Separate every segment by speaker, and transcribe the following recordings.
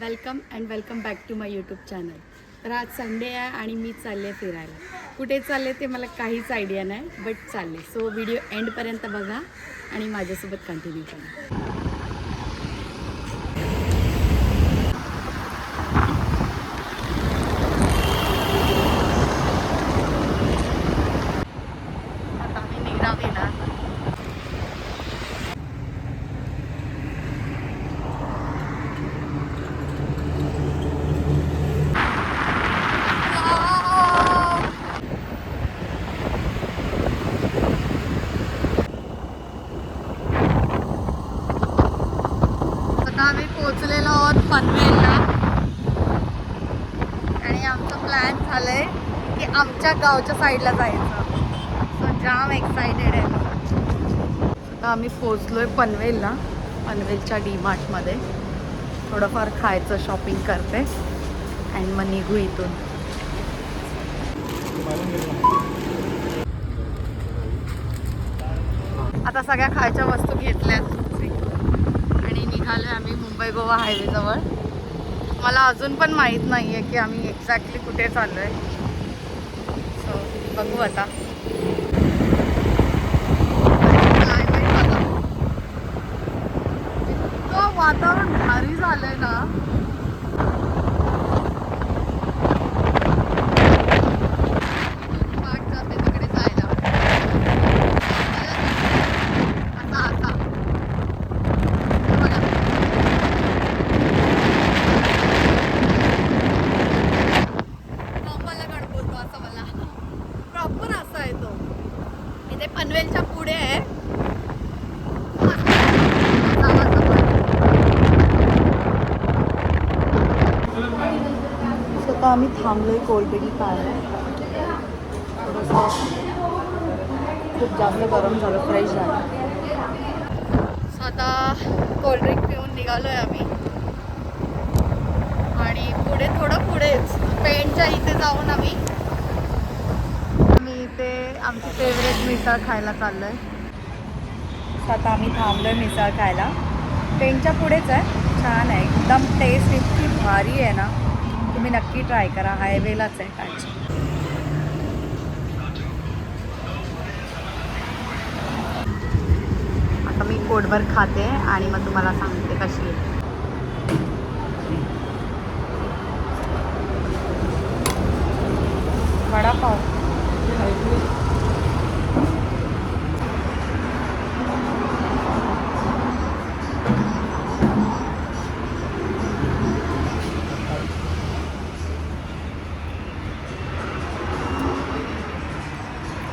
Speaker 1: Welcome and welcome back to my YouTube channel. तर आज Sunday आहे आणि मी चालले फिरायला. कुठे चालले ते मला काहीच आयडिया नाही बट चालले. सो व्हिडिओ एंडपर्यंत बघा आणि माझ्यासोबत कंटिन्यू करा आता आम्ही निघावीला आता आम्ही पोचलेलो आहोत पनवेलला. आणि आमचं प्लॅन झालंय की आमच्या गावच्या साईडला जायचं. सो जाम एक्सायटेड आहे. आता आम्ही पोचलोय पनवेलला पनवेलच्या डी मार्टमध्ये थोडंफार खायचं शॉपिंग करते. अँड मग निघू इथून. आता सगळ्या खायच्या वस्तू घेतल्यात. आणि निघालोय आम्ही मुंबई गोवा हायवेजवळ. मला अजून पण माहीत नाही आहे की आम्ही एक्झॅक्टली कुठे चाललो आहे सो बघू आता. वातावरण भारी झालंय ना इथून वाट जाते तिकडे जायला आता आता हे बघा. प्रॉपरला गड बोलतो असं मला प्रॉपर असा आहे तो इथे पनवेलच्या पुढे आहे गावाचं पण. आता आम्ही थांबलोय कोल्ड्रिंक प्यायला थोडंसं खूप जास्त गरम झालं फ्रेश झालं. So आता कोल्ड्रिंक पिऊन आहे आम्ही. आणि पुढे थोडं पुढेच पेंटच्या इथे जाऊन आम्ही. आम्ही इथे आमची फेवरेट मिसळ खायला चाललो आहे आता आम्ही थांबलो आहे मिसळ खायला. पेंटच्या पुढेच आहे. छान आहे एकदम टेस्ट इतकी भारी आहे ना. तुम्ही नक्की ट्राय करा. हायवेलाच आहे खायची आता मी पोटभर खाते आणि मग तुम्हाला सांगते कशी आहे.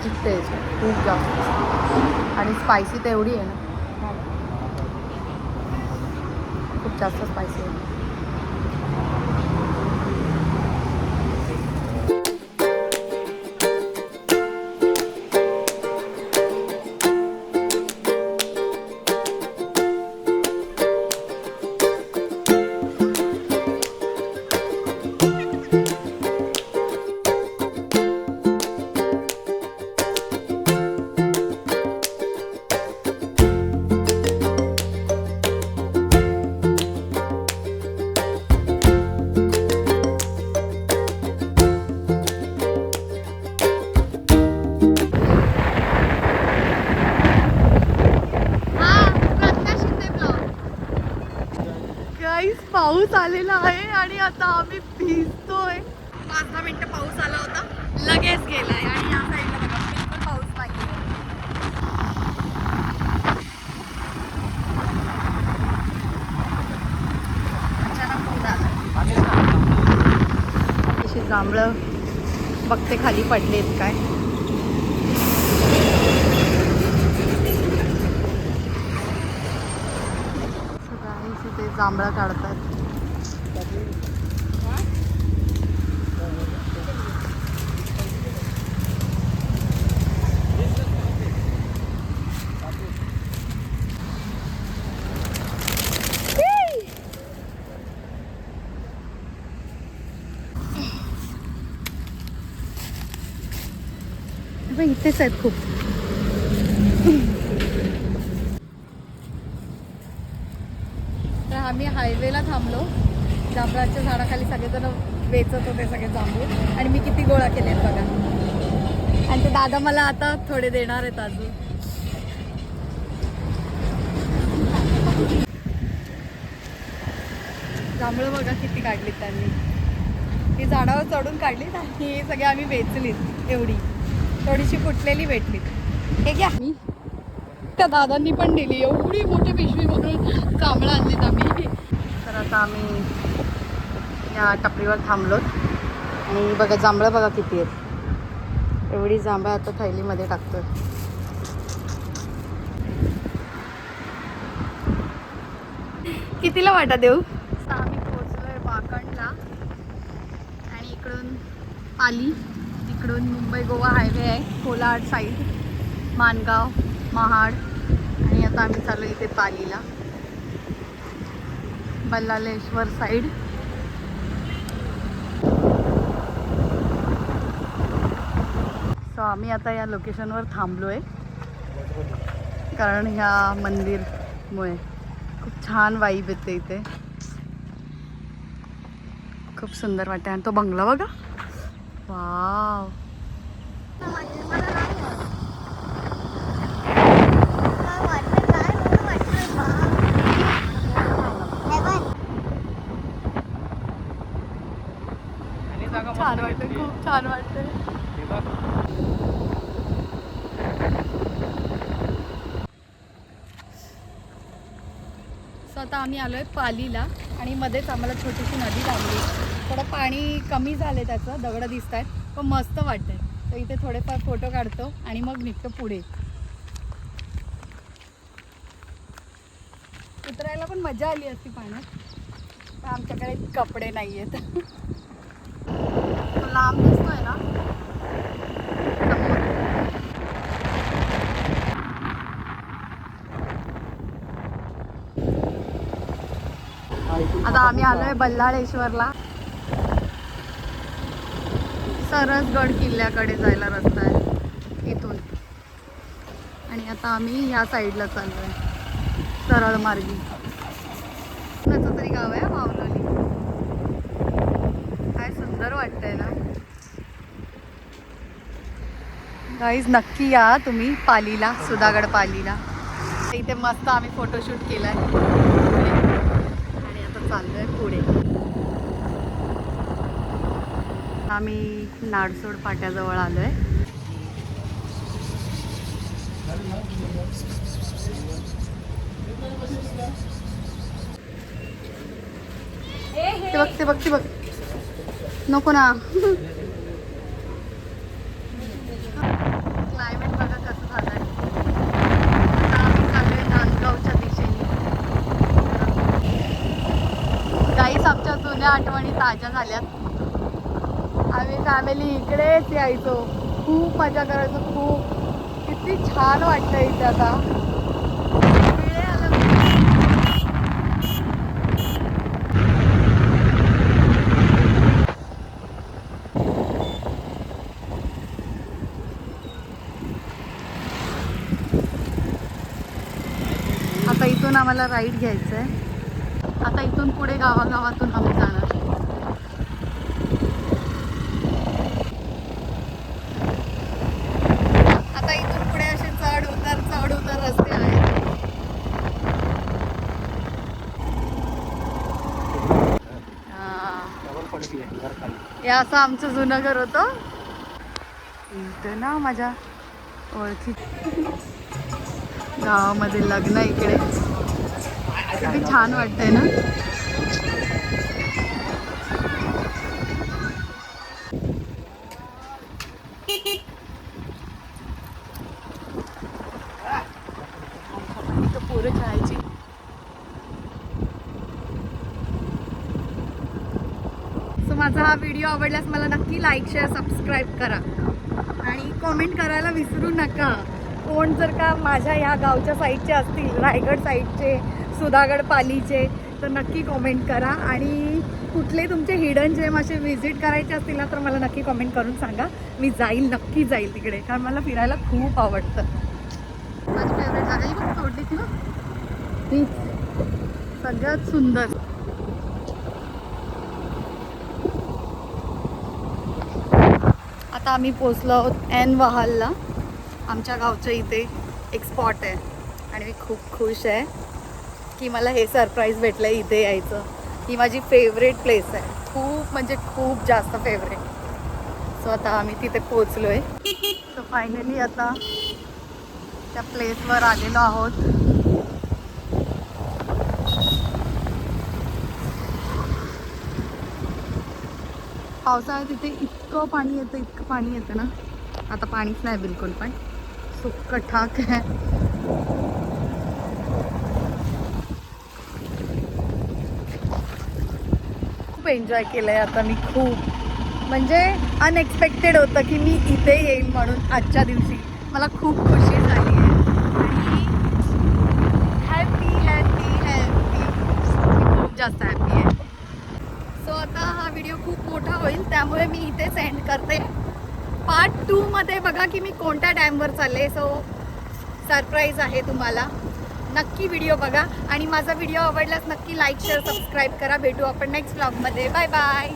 Speaker 1: खूप टेस्ट आहे. खूप जास्त. आणि स्पायसी तेवढी आहे ना. खूप जास्त स्पायसी आहे. पाऊस आलेला आहे आणि आता आम्ही भिजतोय. पाच दहा मिनिटं पाऊस आला होता. लगेच गेलाय. आणि या साईडला बघा बिलकुल पाऊस नाही अचानक अशी जांभळं बघते खाली पडलेत काय. सगळ्यांनीच जांभळं काढतात अबे, आहेत खूप. तर आम्ही हायवेला थांबलो. जांभळाच्या झाडाखाली सगळेजण वेचत होते सगळे जांभूळ. आणि मी किती गोळा केलेत बघा. आणि ते दादा मला आता थोडे देणार आहेत अजून. जांभळं बघा किती काढलीत त्यांनी. ती झाडावर चढून काढलीत आणि हे सगळे आम्ही वेचलीत एवढी. थोडीशी फुटलेली भेटली. हे घ्या. मी त्या दादांनी पण दिली. एवढी मोठी पिशवी भरून जांभळं आणलीत आम्ही. तर आता आम्ही या टपरीवर थांबलोत आणि बघा जांभळं बघा किती आहेत. एवढी जांभळं आता थैलीमध्ये टाकतोय. कितीला वाटा देऊ? आम्ही पोहोचलोय वाकणला आणि इकडून आली. इकडून मुंबई गोवा हायवे आहे कोलाड साईड मानगाव महाड आणि आता आम्ही चालू इथे पालीला. बल्लालेश्वर साईड सो आम्ही आता या लोकेशनवर थांबलो आहे कारण ह्या मंदिरमुळे खूप छान वाईब येते इथे. खूप सुंदर वाटते आणि तो बंगला बघा. वाव छान वाटतं खूप छान वाटतं आता आम्ही आलो आहे पालीला आणि मध्येच आम्हाला छोटीशी नदी लागली. थोडं पाणी कमी झालं आहे त्याचं दगडं दिसत आहेत पण मस्त वाटतंय. तर इथे थोडेफार फोटो काढतो आणि मग निघतो पुढे. उतरायला पण मजा आली असती पाण्यात. पण आमच्याकडे कपडे नाही आहेत लांब दिसतोय ना? आता आम्ही आलोय बल्लाळेश्वरला. सरसगड किल्ल्याकडे जायला रस्ता आहे. इथून. आणि आता आम्ही ह्या साईडला चाललोय. सरळ मार्गी. कुणाचं तरी गाव आहे मावलोली काय सुंदर वाटतंय ना. गाईज नक्की या तुम्ही पालीला सुधागड पालीला. इथे मस्त आम्ही फोटोशूट केला आहे आणि आता चाललो आहे पुढे. आम्ही नाडसोड फाट्याजवळ आलोय. ते बघ ते बघ ते बघ. नको ना. क्लायमेट बघा कसं झालंय. आता आम्ही चाललोय नांदगावच्या दिशेने. काहीच आमच्या जुन्या आठवणी ताज्या झाल्यात. आम्ही फॅमिली इकडेच यायचो. खूप मजा करायचो खूप. किती छान वाटतं इथे आता. आता इथून आम्हाला राईड घ्यायचं आहे आता इथून पुढे गावागावातून आम्ही जाणार आता इथून पुढे असे चढ उतार चढ उतार रस्ते आहेत हा. हे असं आमचं जुनं घर होतं. इथं ना माझ्या ओळखी गावामध्ये लग्न इकडे. किती छान वाटतंय ना इथं पोरं खेळायची सो माझा हा व्हिडिओ आवडल्यास मला नक्की लाईक शेअर सबस्क्राईब करा. आणि कॉमेंट करायला विसरू नका. कोण जर का माझ्या ह्या गावच्या साईडचे असतील रायगड साईडचे सुधागड पालीचे तर नक्की कॉमेंट करा. आणि कुठले तुमचे हिडन जेम असे व्हिजिट करायचे असतील ना तर मला नक्की कॉमेंट करून सांगा. मी जाईल नक्की जाईल तिकडे कारण मला फिरायला खूप आवडतं. माझी फेवरेट जागा ही बघ तोडलीच ना तीच. सगळ्यात सुंदर. आता आम्ही पोचलो आहोत एन वहालला. आमच्या गावच्या इथे एक स्पॉट आहे. आणि मी खूप खुश आहे की मला हे सरप्राईज भेटलं आहे इथे यायचं. ही माझी फेवरेट प्लेस आहे. खूप म्हणजे खूप जास्त फेवरेट सो आता आम्ही तिथे पोचलो आहे सो फायनली आता त्या प्लेसवर आलेलो आहोत. पावसाळ्यात तिथे इतकं पाणी येतं इतकं पाणी येतं ना. आता पाणीच नाही बिलकुल पण. सुक्क ठाक आहे. खूप एन्जॉय केलं आहे आता मी खूप. म्हणजे अनएक्सपेक्टेड होतं की मी इथे येईल म्हणून आजच्या दिवशी. मला खूप खुशी झाली आहे. आणि हॅपी हॅपी हॅपी खूप जास्त हॅपी आहे. आता हा व्हिडिओ खूप मोठा होईल त्यामुळे मी इथे सेंड करते. पार्ट टूमध्ये बघा की मी कोणत्या डॅमवर चालले सो सरप्राईज आहे तुम्हाला. नक्की व्हिडिओ बघा. आणि माझा व्हिडिओ आवडल्यास नक्की लाईक शेअर सबस्क्राईब करा. भेटू आपण नेक्स्ट ब्लॉगमध्ये बाय बाय